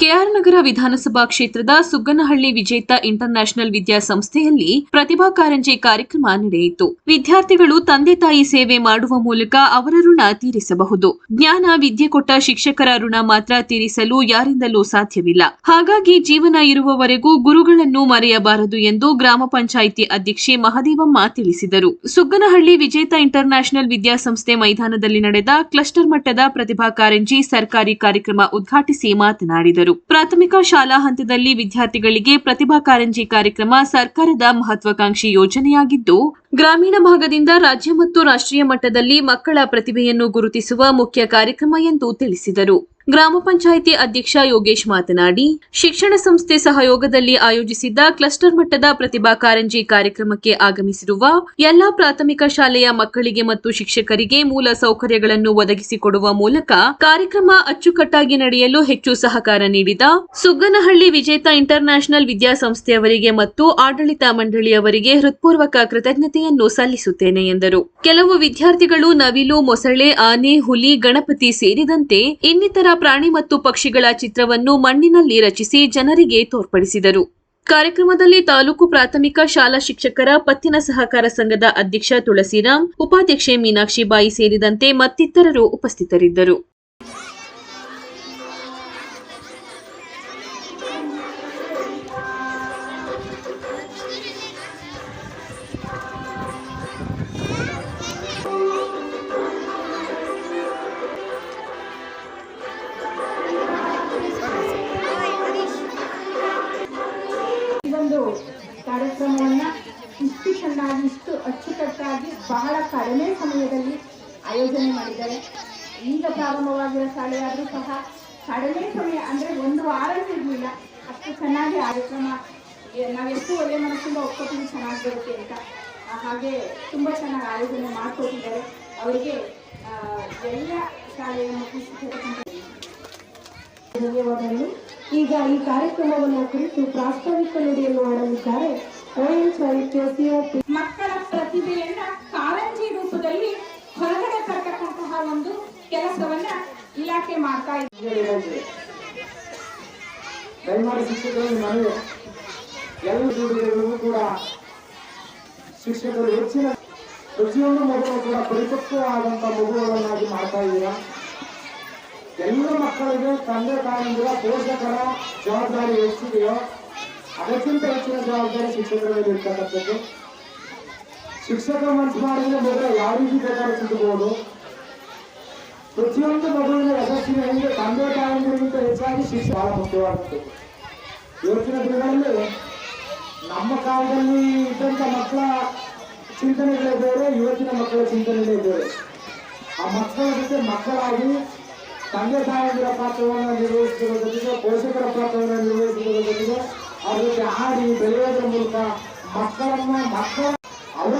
K R ನಗರ ವಿಧಾನಸಭಾ ಕ್ಷೇತ್ರದ ಸುಗ್ಗನಹಳ್ಳಿ ವಿಜೇತ ಇಂಟರ್ ನ್ಯಾಷನಲ್ ವಿದ್ಯಾಸಂಸ್ಥೆಯಲ್ಲಿ ಪ್ರತಿಭಾ ಕಾರಂಜಿ ಕಾರ್ಯಕ್ರಮ ನಡೆಯಿತು. ವಿದ್ಯಾರ್ಥಿಗಳು ತಂದೆ ತಾಯಿ ಸೇವೆ ಮಾಡುವ ಮೂಲಕ ಅವರ ಋಣ ತೀರಿಸಬಹುದು. ಜ್ಞಾನ, ವಿದ್ಯೆ ಕೊಟ್ಟ ಶಿಕ್ಷಕರ ಋಣ ಮಾತ್ರ ತೀರಿಸಲು ಯಾರಿಂದಲೂ ಸಾಧ್ಯವಿಲ್ಲ. ಹಾಗಾಗಿ ಜೀವನ ಇರುವವರೆಗೂ ಗುರುಗಳನ್ನು ಮರೆಯಬಾರದು ಎಂದು ಗ್ರಾಮ ಪಂಚಾಯಿತಿ ಅಧ್ಯಕ್ಷೆ ಮಹದೇವಮ್ಮ ತಿಳಿಸಿದರು. ಸುಗ್ಗನಹಳ್ಳಿ ವಿಜೇತ ಇಂಟರ್ ನ್ಯಾಷನಲ್ ವಿದ್ಯಾಸಂಸ್ಥೆ ಮೈದಾನದಲ್ಲಿ ನಡೆದ ಕ್ಲಸ್ಟರ್ ಮಟ್ಟದ ಪ್ರತಿಭಾ ಕಾರಂಜಿ ಸರ್ಕಾರಿ ಕಾರ್ಯಕ್ರಮ ಉದ್ಘಾಟಿಸಿ ಮಾತನಾಡಿದರು. ಪ್ರಾಥಮಿಕ ಶಾಲಾ ಹಂತದಲ್ಲಿ ವಿದ್ಯಾರ್ಥಿಗಳಿಗೆ ಪ್ರತಿಭಾ ಕಾರಂಜಿ ಕಾರ್ಯಕ್ರಮ ಸರ್ಕಾರದ ಮಹತ್ವಾಕಾಂಕ್ಷಿ ಯೋಜನೆಯಾಗಿದ್ದು, ಗ್ರಾಮೀಣ ಭಾಗದಿಂದ ರಾಜ್ಯ ಮತ್ತು ರಾಷ್ಟ್ರೀಯ ಮಟ್ಟದಲ್ಲಿ ಮಕ್ಕಳ ಪ್ರತಿಭೆಯನ್ನು ಗುರುತಿಸುವ ಮುಖ್ಯ ಕಾರ್ಯಕ್ರಮ ಎಂದು ತಿಳಿಸಿದರು. ಗ್ರಾಮ ಪಂಚಾಯಿತಿ ಅಧ್ಯಕ್ಷ ಯೋಗೇಶ್ ಮಾತನಾಡಿ, ಶಿಕ್ಷಣ ಸಂಸ್ಥೆ ಸಹಯೋಗದಲ್ಲಿ ಆಯೋಜಿಸಿದ್ದ ಕ್ಲಸ್ಟರ್ ಮಟ್ಟದ ಪ್ರತಿಭಾ ಕಾರಂಜಿ ಕಾರ್ಯಕ್ರಮಕ್ಕೆ ಆಗಮಿಸಿರುವ ಎಲ್ಲಾ ಪ್ರಾಥಮಿಕ ಶಾಲೆಯ ಮಕ್ಕಳಿಗೆ ಮತ್ತು ಶಿಕ್ಷಕರಿಗೆ ಮೂಲ ಸೌಕರ್ಯಗಳನ್ನು ಒದಗಿಸಿಕೊಡುವ ಮೂಲಕ ಕಾರ್ಯಕ್ರಮ ಅಚ್ಚುಕಟ್ಟಾಗಿ ನಡೆಯಲು ಹೆಚ್ಚು ಸಹಕಾರ ನೀಡಿದ ಸುಗ್ಗನಹಳ್ಳಿ ವಿಜೇತ ಇಂಟರ್ ನ್ಯಾಷನಲ್ ವಿದ್ಯಾಸಂಸ್ಥೆಯವರಿಗೆ ಮತ್ತು ಆಡಳಿತ ಮಂಡಳಿಯವರಿಗೆ ಹೃತ್ಪೂರ್ವಕ ಕೃತಜ್ಞತೆಯನ್ನು ಸಲ್ಲಿಸುತ್ತೇನೆ ಎಂದರು. ಕೆಲವು ವಿದ್ಯಾರ್ಥಿಗಳು ನವಿಲು, ಮೊಸಳೆ, ಆನೆ, ಹುಲಿ, ಗಣಪತಿ ಸೇರಿದಂತೆ ಇನ್ನಿತರ ಪ್ರಾಣಿ ಮತ್ತು ಪಕ್ಷಿಗಳ ಚಿತ್ರವನ್ನು ಮಣ್ಣಿನಲ್ಲಿ ರಚಿಸಿ ಜನರಿಗೆ ತೋರ್ಪಡಿಸಿದರು. ಕಾರ್ಯಕ್ರಮದಲ್ಲಿ ತಾಲೂಕು ಪ್ರಾಥಮಿಕ ಶಾಲಾ ಶಿಕ್ಷಕರ, ಪತ್ತಿನ ಸಹಕಾರ ಸಂಘದ ಅಧ್ಯಕ್ಷ ತುಳಸಿರಾಮ್ ಉಪಾಧ್ಯಕ್ಷೆ ಮೀನಾಕ್ಷಿಬಾಯಿ ಸೇರಿದಂತೆ ಮತ್ತಿತರರು ಉಪಸ್ಥಿತರಿದ್ದರು. ಚೆನ್ನಾಗಿ ಅಚ್ಚುಕಟ್ಟಾಗಿ ಬಹಳ ಕಡಿಮೆ ಸಮಯದಲ್ಲಿ ಆಯೋಜನೆ ಮಾಡಿದ್ದಾರೆ ಈಗ ಪ್ರಾರಂಭವಾಗಿರೋ ಶಾಲೆಯಾದರೂ ಸಹ ಕಡಿಮೆ ಸಮಯ ಅಂದರೆ ಒಂದು ವಾರವೂ ಇರಲಿಲ್ಲ ಅಷ್ಟು ಚೆನ್ನಾಗಿ ಕಾರ್ಯಕ್ರಮ ನಾವೆಷ್ಟು ಒಳ್ಳೆ ಮನಸ್ಸಿಂದ ಒಪ್ಕೋತೀವಿ ಚೆನ್ನಾಗಿ ಬರುತ್ತೆ ಅಂತ. ಹಾಗೆ ತುಂಬ ಚೆನ್ನಾಗಿ ಆಯೋಜನೆ ಮಾಡ್ಕೊತಿದ್ದಾರೆ ಅವರಿಗೆ ಎಲ್ಲ ಶಾಲೆಯ ಧನ್ಯವಾದಗಳು. ಈಗ ಈ ಕಾರ್ಯಕ್ರಮವನ್ನು ಕುರಿತು ಪ್ರಾಸ್ತಾವಿಕ ನುಡಿಯನ್ನು ಮಾಡಲಿದ್ದಾರೆ ಮಕ್ಕಳ ಪ್ರತಿಭೆಯನ್ನ ಕಾರಂಜಿ ರೂಪದಲ್ಲಿ ಹೊರಗಡೆ ತರ್ತಕ್ಕಂತಹ ಒಂದು ಕೆಲಸವನ್ನ ಇಲಾಖೆ ಮಾಡ್ತಾ ಇದೆ. ಶಿಕ್ಷಕರು ಎಲ್ಲ ಕೂಡ ಶಿಕ್ಷಕರು ಹೆಚ್ಚಿನ ಪ್ರತಿಯೊಂದು ಮಗುವ ಕೂಡ ಪರಿಪಕ್ವವಾದಂಥ ಮಗುಗಳನ್ನಾಗಿ ಮಾಡ್ತಾ ಇದ್ದೀರಾ ಎಲ್ಲ ಮಕ್ಕಳಿಗೆ ತಂದೆ ತಾಯಿಗಳ ಪೋಷಕರ ಜವಾಬ್ದಾರಿ ಎಷ್ಟಿದೆಯೋ ಅದಕ್ಕಿಂತ ಹೆಚ್ಚಿನ ಜವಾಬ್ದಾರಿ ಶಿಕ್ಷಕರ ಮೇಲೆ ಇರ್ತಕ್ಕಂಥದ್ದು ಶಿಕ್ಷಕ ಮನಸ್ಸು ಮಾಡಿದ್ರೆ ಮಗು ಯಾವ ರೀತಿ ಬೇಕಾದ್ರೂ ಸಿಗಬಹುದು ಪ್ರತಿಯೊಂದು ಮಗುವಿನ ಯಶಸ್ಸಿನ ಹಿಂದೆ ತಂದೆ ತಾಯಿಗಿಂತ ಹೆಚ್ಚಾಗಿ ಶಿಕ್ಷೆ ಬಹಳ ಮುಖ್ಯವಾಗುತ್ತದೆ ಇವತ್ತಿನ ದಿನಗಳಲ್ಲಿ ನಮ್ಮ ಕಾಲದಲ್ಲಿ ಇದ್ದಂಥ ಮಕ್ಕಳ ಚಿಂತನೆಗಳೇ ಬೇರೆ, ಇವತ್ತಿನ ಮಕ್ಕಳ ಚಿಂತನೆಗಳೇ ಬೇರೆ. ಆ ಮಕ್ಕಳ ಜೊತೆ ಮಕ್ಕಳಾಗಿ ತಂದೆ ತಾಯಿಗಳ ಪಾತ್ರವನ್ನು ನಿರ್ವಹಿಸುವುದರ ಜೊತೆಗೆ ಪೋಷಕರ ಪಾತ್ರವನ್ನು ನಿರ್ವಹಿಸುವುದರ ಜೊತೆಗೆ ಹೇಳೋದ್ರ ಮೂಲಕ ಮಕ್ಕಳನ್ನ ಮಕ್ಕಳ ಅವರ